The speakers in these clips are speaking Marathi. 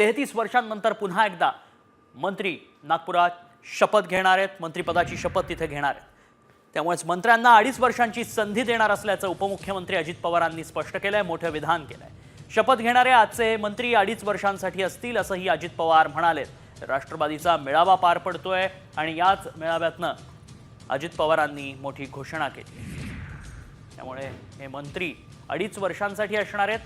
तेहतीस वर्षांनंतर पुन्हा एकदा मंत्री नागपुरात शपथ घेणार आहेत. मंत्रिपदाची शपथ तिथे घेणार आहेत. त्यामुळेच मंत्र्यांना अडीच वर्षांची संधी देणार असल्याचं उपमुख्यमंत्री अजित पवारांनी स्पष्ट केलं आहे मोठं विधान केलं आहे शपथ घेणारे आजचे मंत्री अडीच वर्षांसाठी असतील असंही अजित पवार म्हणाले. राष्ट्रवादीचा मेळावा पार पडतोय आणि याच मेळाव्यातनं अजित पवारांनी मोठी घोषणा केली. त्यामुळे हे मंत्री अडीच वर्षांसाठी असणार आहेत.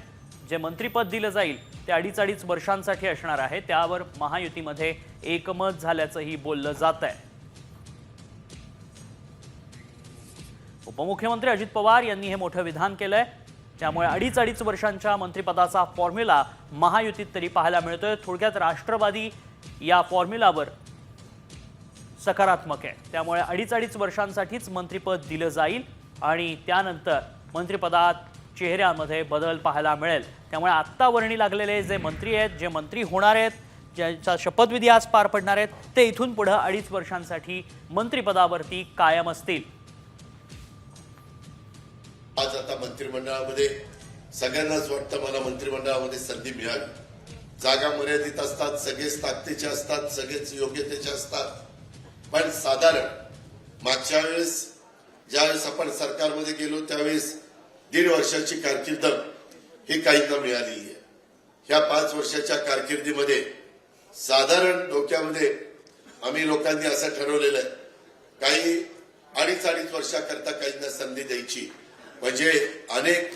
जे मंत्रिपद दिलं जाईल ते अडीच अडीच वर्षांसाठी असणार आहे. त्यावर महायुतीमध्ये एकमत झाल्याचंही बोललं जात आहे उपमुख्यमंत्री अजित पवार यांनी हे मोठं विधान केलंय. त्यामुळे अडीच अडीच वर्षांच्या मंत्रिपदाचा फॉर्म्युला महायुतीत तरी पाहायला मिळतोय. थोडक्यात राष्ट्रवादी या फॉर्म्युलावर सकारात्मक आहे. त्यामुळे अडीच अडीच वर्षांसाठीच मंत्रिपद दिलं जाईल आणि त्यानंतर मंत्रिपदात चेहऱ्यामध्ये बदल पाहायला मिळेल. त्यामुळे आत्ता वर्णी लागलेले जे मंत्री आहेत जे मंत्री होणार आहेत ज्यांचा शपथविधी आज पार पडणार आहेत ते इथून पुढं अडीच वर्षांसाठी मंत्रिपदावरती कायम असतील. आज आता मंत्रिमंडळामध्ये सगळ्यांनाच वाटतं मला मंत्रिमंडळामध्ये संधी मिळावी. जागा मर्यादित असतात सगळेच ताकदीचे असतात सगळेच योग्यतेचे असतात. पण साधारण मागच्या वेळेस ज्यावेळेस आपण सरकारमध्ये गेलो त्यावेळेस दीड वर्षाची कारकीर्द ही काहींना मिळाली आहे. ह्या पाच वर्षाच्या कारकिर्दीमध्ये साधारण डोक्यामध्ये आम्ही लोकांनी असं ठरवलेलं आहे काही अडीच अडीच वर्षाकरता काहींना संधी द्यायची. म्हणजे अनेक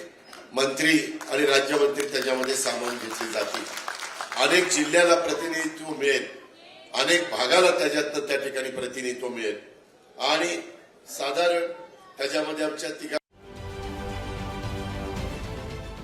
मंत्री आणि राज्यमंत्री त्याच्यामध्ये सामावून घेतली जातील. अनेक जिल्ह्याला प्रतिनिधित्व मिळेल. अनेक भागाला त्याच्यातनं त्या ठिकाणी प्रतिनिधित्व मिळेल. आणि साधारण त्याच्यामध्ये आमच्या तिघा